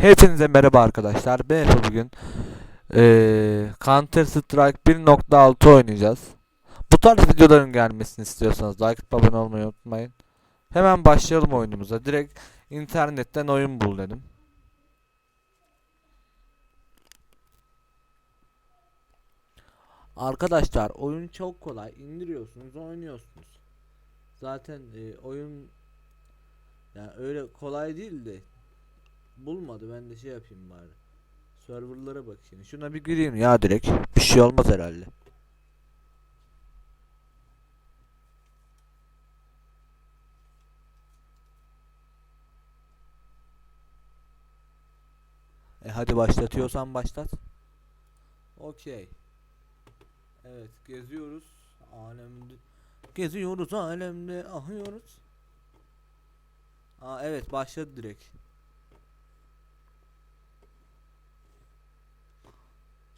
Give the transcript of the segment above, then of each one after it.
Hepinize merhaba arkadaşlar. Ben Efe bugün eee Counter Strike 1.6 oynayacağız. Bu tarz videoların gelmesini istiyorsanız like atıp abone olmayı unutmayın. Hemen başlayalım oyunumuza. Direkt internetten oyun bul dedim. Arkadaşlar oyun çok kolay. İndiriyorsunuz, oynuyorsunuz. Zaten e, oyun yani öyle kolay değil de bulmadı. Ben de şey yapayım bari. Serverlara bakayım. Şuna bir gireyim ya direkt. Bir şey olmaz herhalde. E hadi başlatıyorsan başlat. Okey. Evet geziyoruz. Alemde geziyoruz alemde ahıyoruz. Aa evet başladı direkt.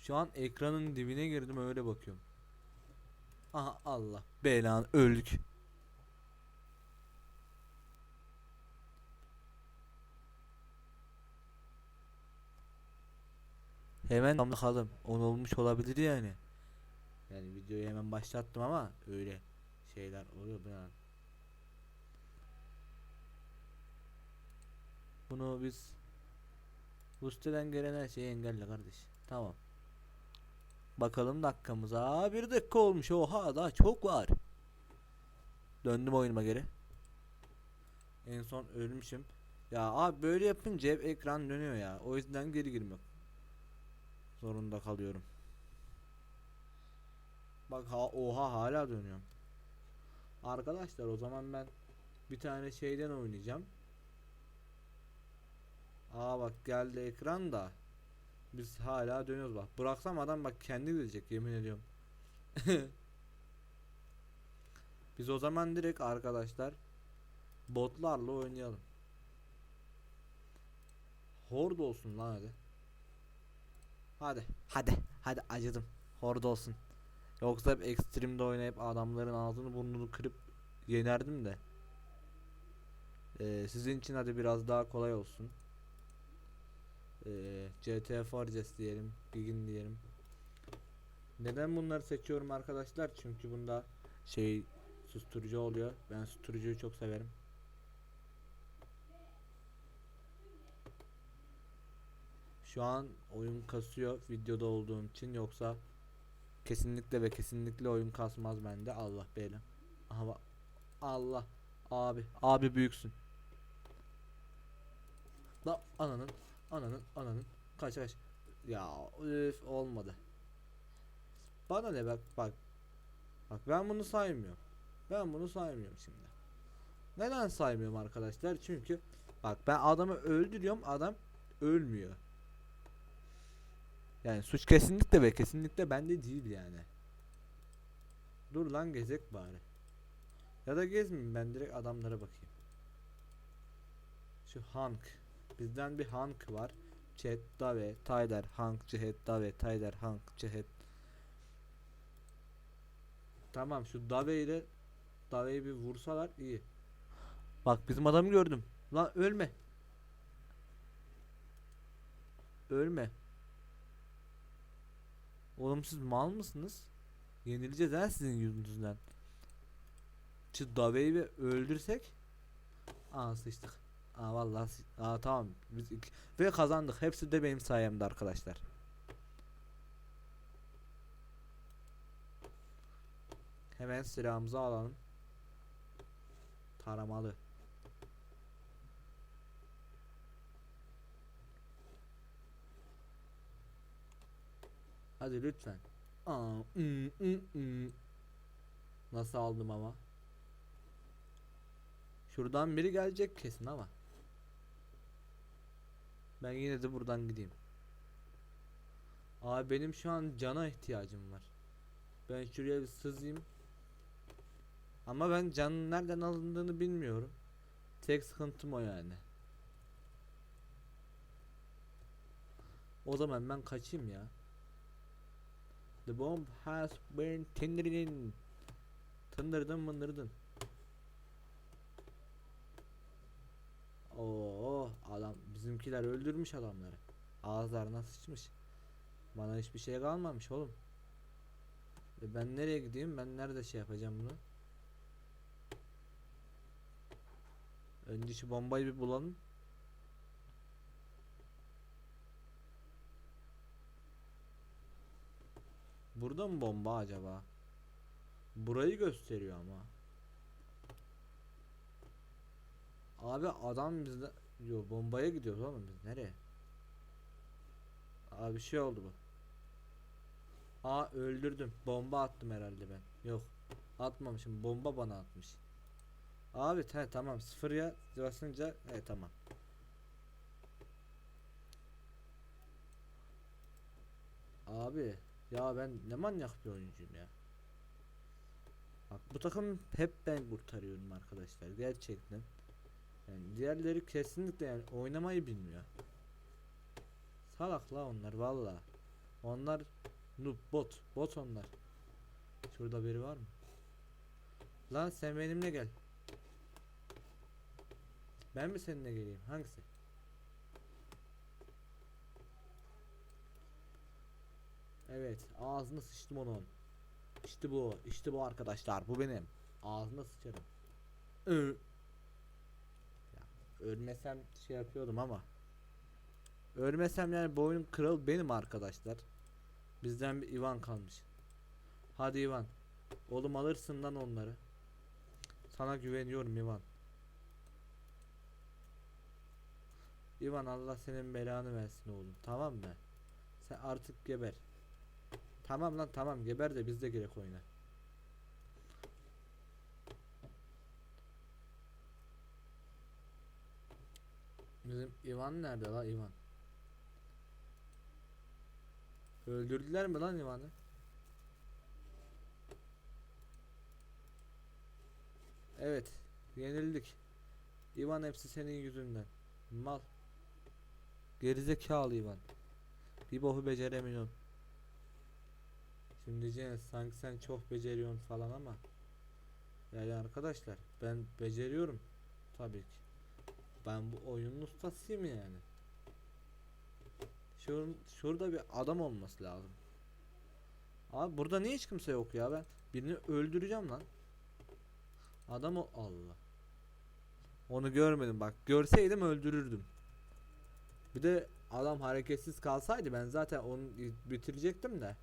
Şu an ekranın dibine girdim öyle bakıyorum. Aha Allah belanı öldük. Hemen bakalım. On olmuş olabilir yani. Yani videoyu hemen başlattım ama öyle şeyler oluyor ben. Bunu biz siteden gelen her şeyi engelle kardeş. Tamam. Bakalım dakikamıza. Bir dakika olmuş. Oha daha çok var. Döndüm oyunuma geri. En son ölmüşüm. Ya abi böyle yapınca hep ekran dönüyor ya. O yüzden geri girmek zorunda kalıyorum. Bak ha oha hala dönüyorum. Arkadaşlar o zaman ben bir tane şeyden oynayacağım. Aa bak geldi ekran da. Biz hala dönüyoruz bak. Bıraksam adam bak kendi gidecek yemin ediyorum. Biz o zaman direkt arkadaşlar botlarla oynayalım. Horde olsun lan hadi. Hadi hadi hadi acıdım. Horde olsun. Yoksa hep ekstremde oynayıp adamların ağzını burnunu kırıp yenerdim de. Ee, sizin için hadi biraz daha kolay olsun. Ee, CT Forges diyelim, Gigin diyelim. Neden bunları seçiyorum arkadaşlar? Çünkü bunda şey susturucu oluyor. Ben susturucuyu çok severim. Şu an oyun kasıyor videoda olduğum için yoksa kesinlikle ve kesinlikle oyun kasmaz bende. Allah belanı. Aha. Allah abi abi büyüksün. La ananın ananın ananın kaç kaç. Ya üf olmadı. Bana ne bak bak. Bak ben bunu saymıyorum. Ben bunu saymıyorum şimdi. Neden saymıyorum arkadaşlar? Çünkü bak ben adamı öldürüyorum adam ölmüyor. Yani suç kesinlikle ve kesinlikle bende değil yani. Dur lan gezek bari. Ya da gezmeyeyim ben direkt adamlara bakayım. Şu Hank. Bizden bir Hank var. Chet, Dave, Tyler, Hank, Cihet, Dave, Tyler, Hank, Cihet. Tamam şu Dave ile Dave'yi bir vursalar iyi. Bak bizim adamı gördüm. Lan ölme. Ölme. Oğlum siz mal mısınız? Yenileceğiz ha sizin yüzünüzden. Şu Dave'yi bir öldürsek. Aa sıçtık. Aa vallahi Aa tamam. Biz iki- ve kazandık. Hepsi de benim sayemde arkadaşlar. Hemen silahımızı alalım. Taramalı. Hadi lütfen. Aa, ım, ım, ım. Nasıl aldım ama? Şuradan biri gelecek kesin ama. Ben yine de buradan gideyim. Abi benim şu an cana ihtiyacım var. Ben şuraya bir sızayım. Ama ben canın nereden alındığını bilmiyorum. Tek sıkıntım o yani. O zaman ben kaçayım ya. The bomb has been tinderdin. Tındırdın mındırdın. Oo adam bizimkiler öldürmüş adamları. Ağızlarına sıçmış. Bana hiçbir şey kalmamış oğlum. E ben nereye gideyim? Ben nerede şey yapacağım bunu? Önce şu bombayı bir bulalım. Burada mı bomba acaba? Burayı gösteriyor ama. Abi adam bizde Yo bombaya gidiyoruz oğlum biz nereye? Abi şey oldu bu. Aa öldürdüm. Bomba attım herhalde ben. Yok. Atmamışım. Bomba bana atmış. Abi te, tamam sıfır ya basınca evet tamam. Abi ya ben ne manyak bir oyuncuyum ya. Bak bu takım hep ben kurtarıyorum arkadaşlar gerçekten. Yani diğerleri kesinlikle yani oynamayı bilmiyor. Salak la onlar valla. Onlar noob bot. Bot onlar. Şurada biri var mı? Lan sen benimle gel. Ben mi seninle geleyim? Hangisi? Evet, ağzını sıçtım onun. İşte bu, işte bu arkadaşlar. Bu benim. Ağzına sıçarım. Ö. Ölmesem şey yapıyordum ama. Ölmesem yani bu oyunun benim arkadaşlar. Bizden bir Ivan kalmış. Hadi Ivan. Oğlum alırsın lan onları. Sana güveniyorum Ivan. Ivan Allah senin belanı versin oğlum. Tamam mı? Sen artık geber. Tamam lan tamam geber de biz de gerek oyna. Bizim Ivan nerede la Ivan? Öldürdüler mi lan Ivan'ı? Evet, yenildik. Ivan hepsi senin yüzünden. Mal. Gerizekalı Ivan. Bir bohu beceremiyorsun. Şimdi diyeceğiniz sanki sen çok beceriyorsun falan ama yani arkadaşlar ben beceriyorum tabii ki. Ben bu oyunun ustasıyım yani. Şur şurada bir adam olması lazım. Abi burada niye hiç kimse yok ya ben birini öldüreceğim lan. Adam o Allah. Onu görmedim bak. Görseydim öldürürdüm. Bir de adam hareketsiz kalsaydı ben zaten onu bitirecektim de.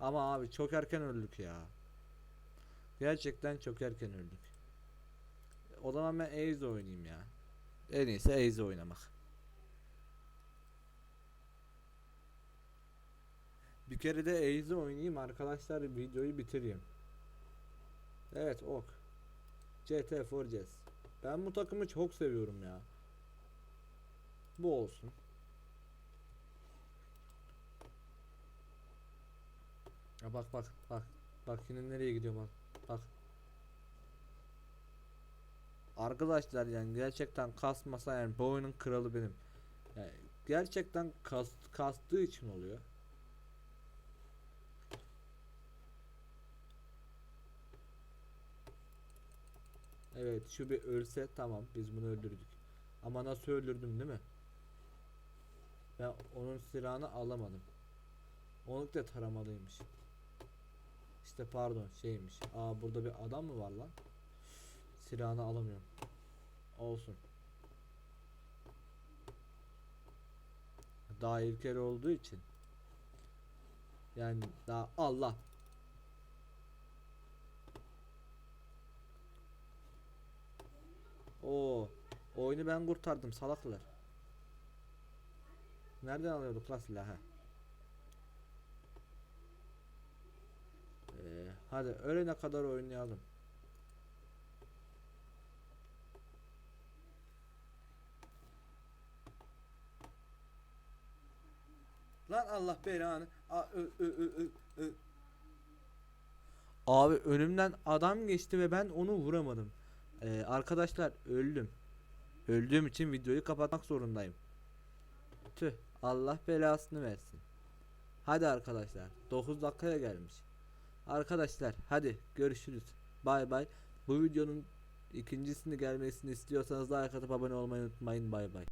Ama abi çok erken öldük ya. Gerçekten çok erken öldük. O zaman ben Ace oynayayım ya. En iyisi Ace oynamak. Bir kere de Ace oynayayım arkadaşlar videoyu bitireyim. Evet ok. CT Forces. Ben bu takımı çok seviyorum ya. Bu olsun. Ya bak bak bak. Bak yine nereye gidiyor bak. Bak. Arkadaşlar yani gerçekten kasmasa yani bu oyunun kralı benim. Yani gerçekten kas, kastığı için oluyor. Evet şu bir ölse tamam biz bunu öldürdük. Ama nasıl öldürdüm değil mi? Ben onun silahını alamadım. Onluk da taramalıymış. İşte pardon şeymiş. Aa burada bir adam mı var lan? Silahını alamıyorum. Olsun. Daha ilkel olduğu için. Yani daha Allah. Oo, oyunu ben kurtardım salaklar. Nereden alıyorduk la silahı? Ee, hadi ölene kadar oynayalım. Lan Allah belanı. A, ö, ö, ö, ö, ö. Abi önümden adam geçti ve ben onu vuramadım. Ee, arkadaşlar öldüm. Öldüğüm için videoyu kapatmak zorundayım. Tüh Allah belasını versin. Hadi arkadaşlar 9 dakikaya gelmiş. Arkadaşlar hadi görüşürüz. Bay bay. Bu videonun İkincisini gelmesini istiyorsanız like atıp abone olmayı unutmayın. Bay bay.